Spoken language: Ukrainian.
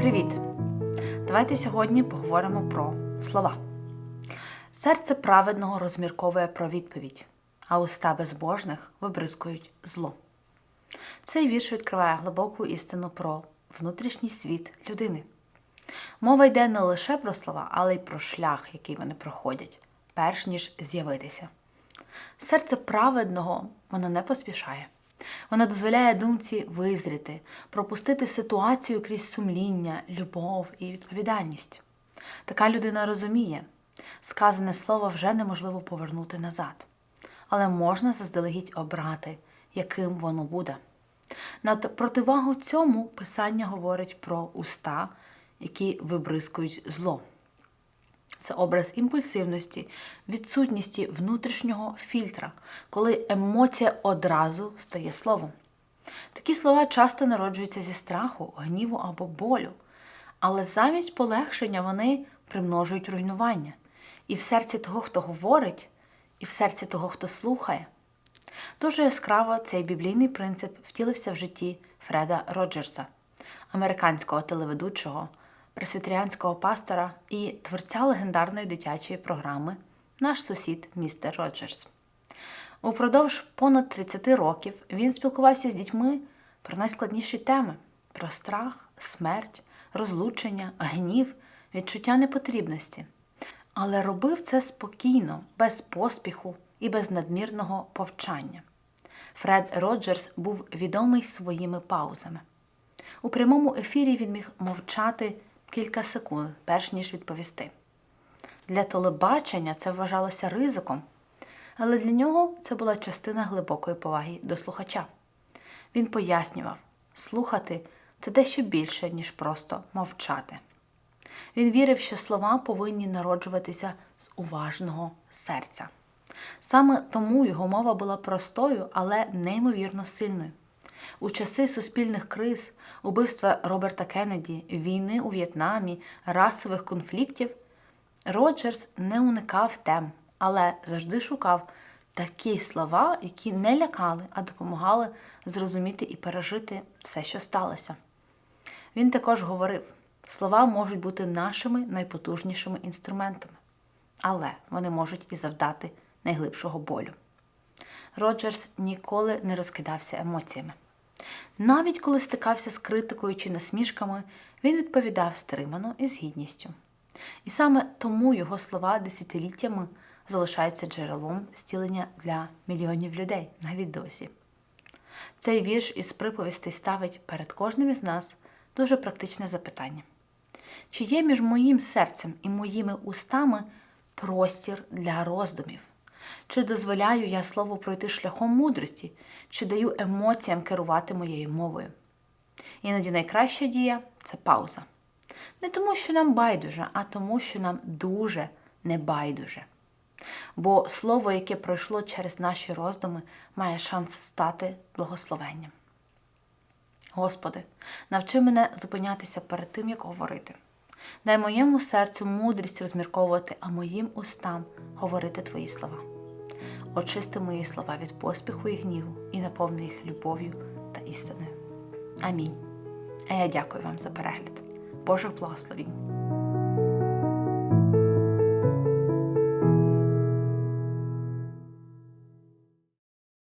Привіт! Давайте сьогодні поговоримо про слова. Серце праведного розмірковує про відповідь, а уста безбожних вибризкують зло. Цей вірш відкриває глибоку істину про внутрішній світ людини. Мова йде не лише про слова, але й про шлях, який вони проходять, перш ніж з'явитися. Серце праведного воно не поспішає. Воно дозволяє думці визріти, пропустити ситуацію крізь сумління, любов і відповідальність. Така людина розуміє, сказане слово вже неможливо повернути назад, але можна заздалегідь обрати, яким воно буде. На противагу цьому писання говорить про уста, які вибризкують зло. Це образ імпульсивності, відсутності внутрішнього фільтра, коли емоція одразу стає словом. Такі слова часто народжуються зі страху, гніву або болю, але замість полегшення вони примножують руйнування і в серці того, хто говорить, і в серці того, хто слухає. Дуже яскраво цей біблійний принцип втілився в житті Фреда Роджерса, американського телеведучого пресвітеріанського пастора і творця легендарної дитячої програми Наш сусід містер Роджерс. Упродовж понад 30 років він спілкувався з дітьми про найскладніші теми: про страх, смерть, розлучення, гнів, відчуття непотрібності. Але робив це спокійно, без поспіху і без надмірного повчання. Фред Роджерс був відомий своїми паузами. У прямому ефірі він міг мовчати кілька секунд, перш ніж відповісти. Для телебачення це вважалося ризиком, але для нього це була частина глибокої поваги до слухача. Він пояснював, слухати це дещо більше, ніж просто мовчати. Він вірив, що слова повинні народжуватися з уважного серця. Саме тому його мова була простою, але неймовірно сильною. У часи суспільних криз, убивства Роберта Кеннеді, війни у В'єтнамі, расових конфліктів, Роджерс не уникав тем, але завжди шукав такі слова, які не лякали, а допомагали зрозуміти і пережити все, що сталося. Він також говорив: слова можуть бути нашими найпотужнішими інструментами, але вони можуть і завдати найглибшого болю. Роджерс ніколи не розкидався емоціями. Навіть коли стикався з критикою чи насмішками, він відповідав стримано і з гідністю. І саме тому його слова десятиліттями залишаються джерелом зцілення для мільйонів людей навіть досі. Цей вірш із приповістей ставить перед кожним із нас дуже практичне запитання: чи є між моїм серцем і моїми устами простір для роздумів? Чи дозволяю я слову пройти шляхом мудрості, чи даю емоціям керувати моєю мовою? Іноді найкраща дія це пауза. Не тому, що нам байдуже, а тому, що нам дуже не байдуже. Бо слово, яке пройшло через наші роздуми, має шанс стати благословенням. Господи, навчи мене зупинятися перед тим, як говорити. Дай моєму серцю мудрість розмірковувати, а моїм устам говорити Твої слова. Очисти мої слова від поспіху і гніву і наповни їх любов'ю та істиною. Амінь. А я дякую вам за перегляд. Божих благословінь!